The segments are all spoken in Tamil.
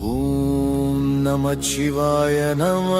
ஓம் நம சிவாய நம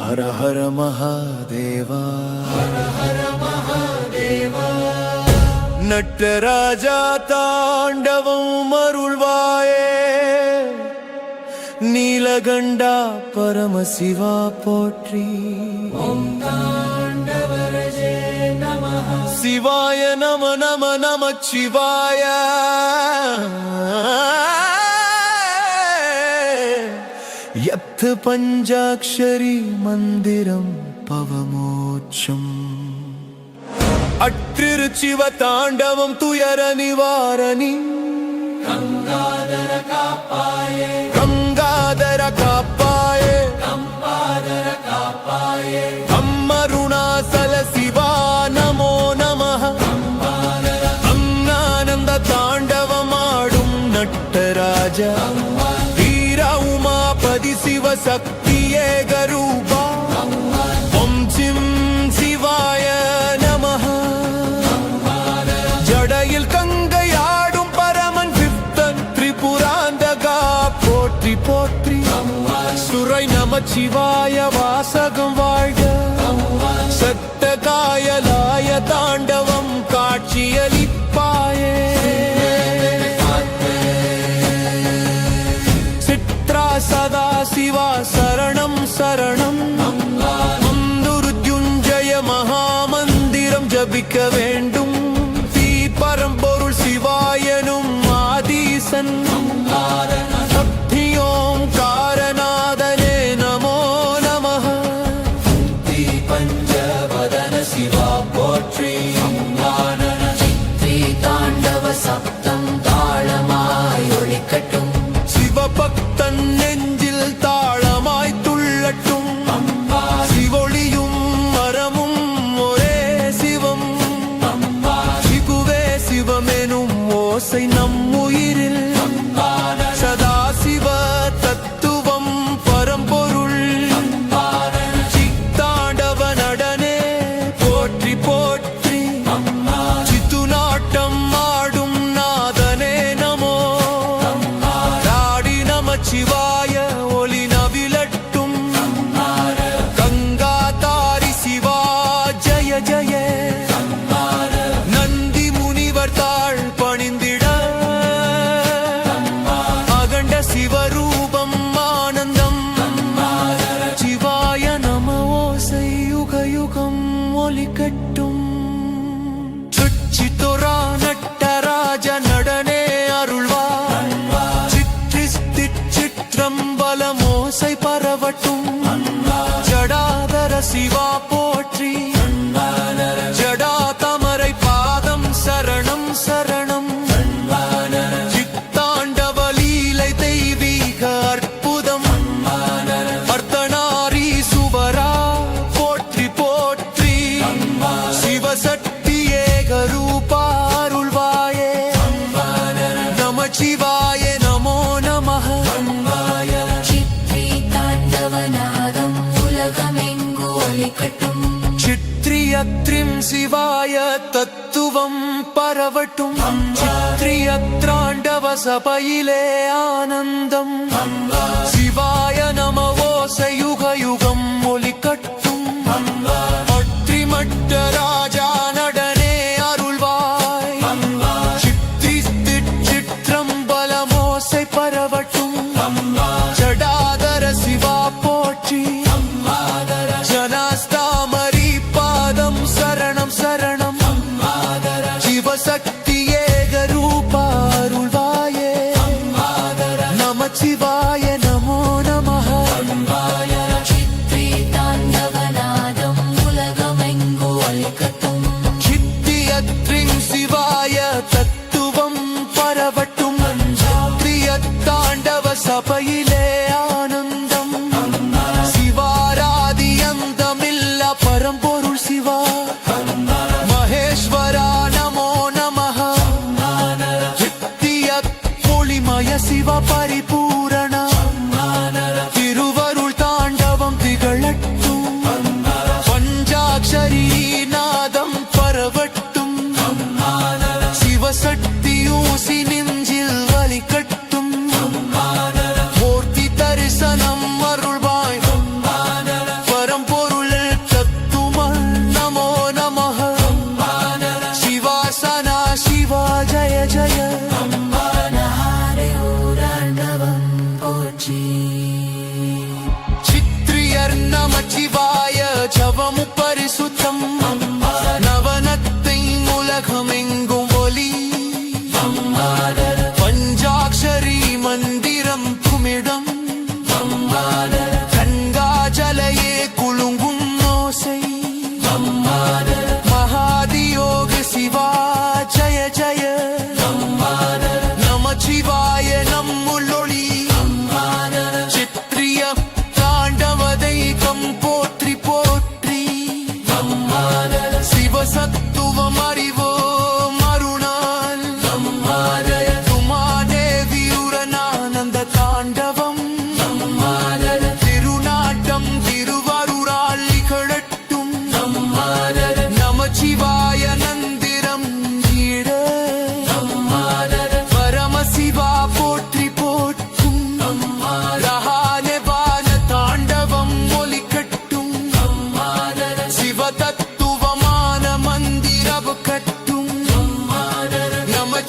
ஹர ஹர மகாதேவா. ஹர ஹர மகாதேவா நட்டராஜா தாண்டவம் அருள்வாயே. நீலகண்டா பரமசிவா போற்றி. ஓம் சிவாய நம நம நம சிவாய. யத் பஞ்சாட்சரி மந்திரம் பவமோட்சம். அற்றிரு சிவ தாண்டவம் துயர நிவாரணி. கங்காதர சக்தி ஏகரூபா ஓம் சிம் சிவாய நமः ஜடையில் கங்கையாடும் பரமன் பிப்தன் திரிபுராந்தகா போற்றி போற்றி சுரை நமச்சிவாய வாசகம் வாழ்க சிவா சரணம் சரணம் மந்துருத்யுஞ்சய மகாமந்திரம் ஜபிக்க வேண்டும் தீ பரம்பொருள் சிவாயனும் ஆதீசன் யுகம் ஒலிக்கட்டும் சுச்சித்துரா நட்டராஜ நடனே அருள்வா. சித்திரம் பல மோசை பரவட்டும். ஜடாதர சிவா தத்துவம் பரவட்டும். சித்ரியத்ராண்டவ சபையிலே ஆனந்தம். சிவாய நம ஓசை யுக யுகம் ஒலிக்கட்டும் பற்றிமட்ட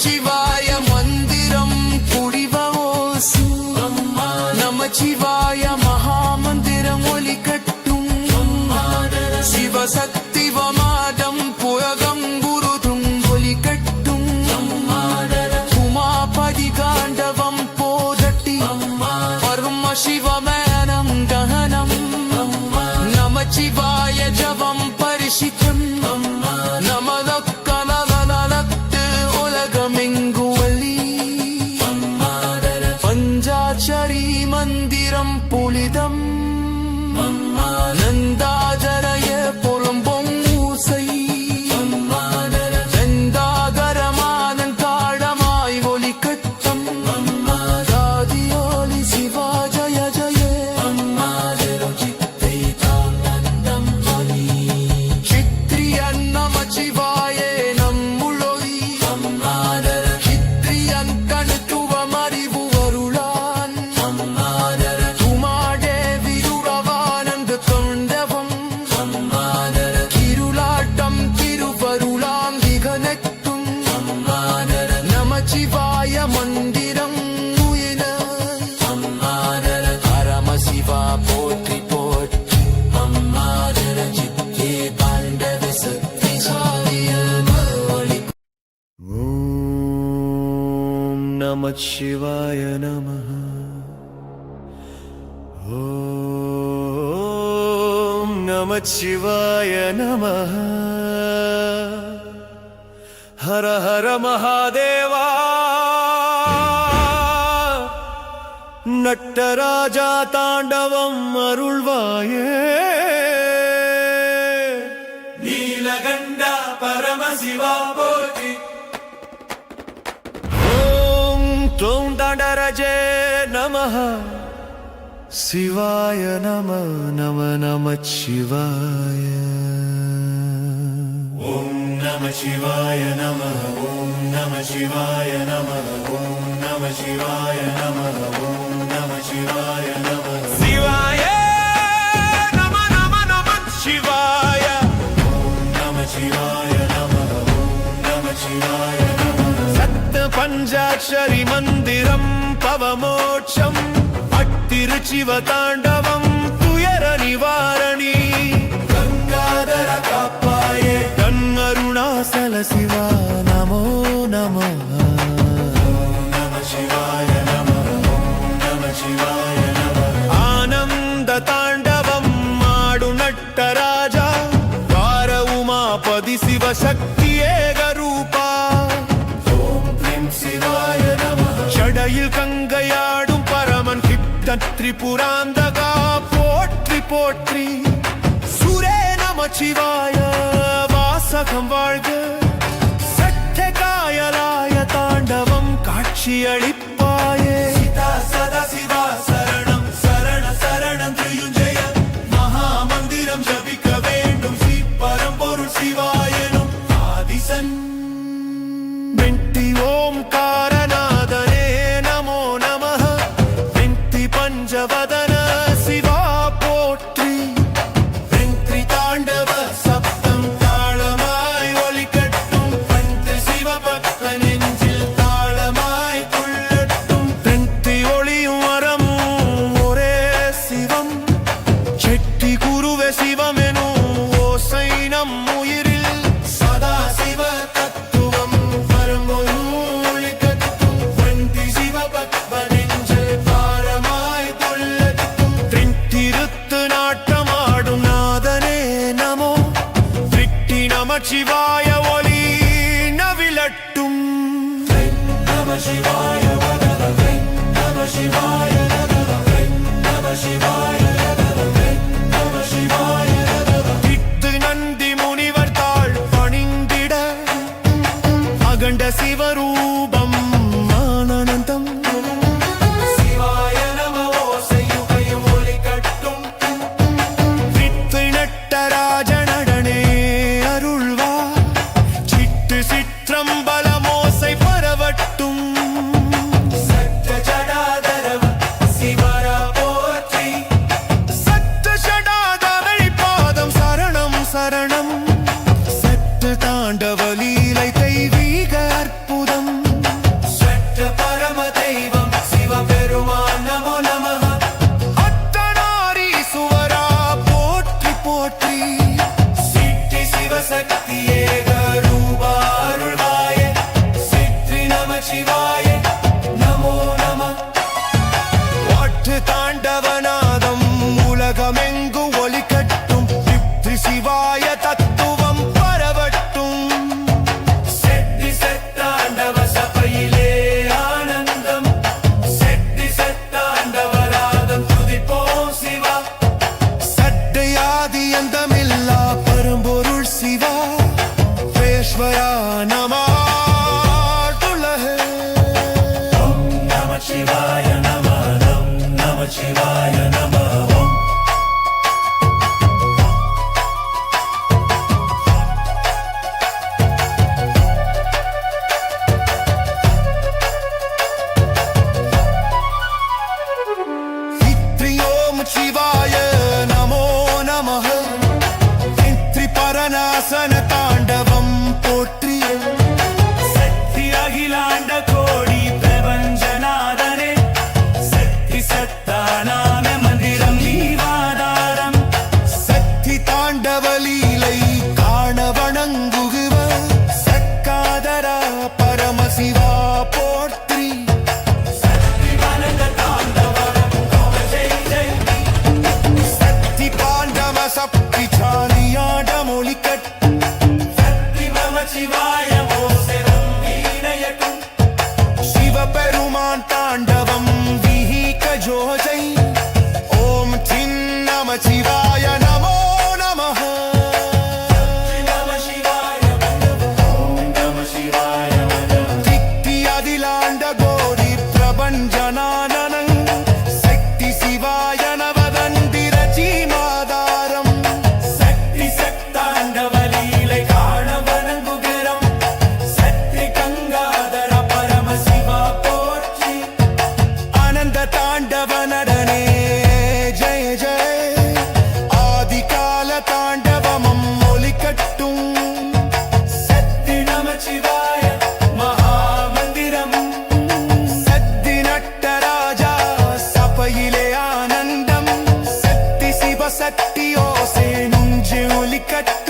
நமச்சிவாய மந்திரம் குடிவோசு நமச்சிவாய மகாமந்திரம் ஒலிக்கட்டும். சிவசக்தி நமச்சிவாய நம ஓம் நமச்சிவாய நம ஹர ஹர மகாதேவா. நட்டராஜா தாண்டவம் அருள்வாயே. நீலகண்டா பரமசிவா போற்றி. நமஹ சிவாய நம நம நம சிவாய. ஓம் நம சிவாய நம ஓம் நம சிவாய நம ஓம் நம சிவாய நம ஓம் நம சிவாய நம. சிவாய நம நம நம சிவாய. ஓம் நம சிவாய நம ஓம் நம சிவாய நம. சத்த பஞ்சாட்சரி மந்திரம். பவமோட்சம் அத்திருச்சிவ தாண்டவம் துயர நிவாரணி. கங்காதர காப்பாயே கண்ணருணாசல சிவா நமோ நம. ஆனந்த தாண்டவம் மாடு நட்டராஜா வார உமாபதி சிவசக்தி. ஷடையில் கங்கையாடும் பரமன் கிட்ட திரிபுராந்தகா. போற்றி போற்றி. சுரே நமச்சிவாய வாசகம் வாழ்க. சட்ட காயலாய தாண்டவம் காட்சியளிப்பாயே. சதா சிவா சிவாய நம சிவாய இத்து நந்தி முனிவர் தாழ் பணிந்திட அகண்ட சிவரூபம் ஆனந்தம் как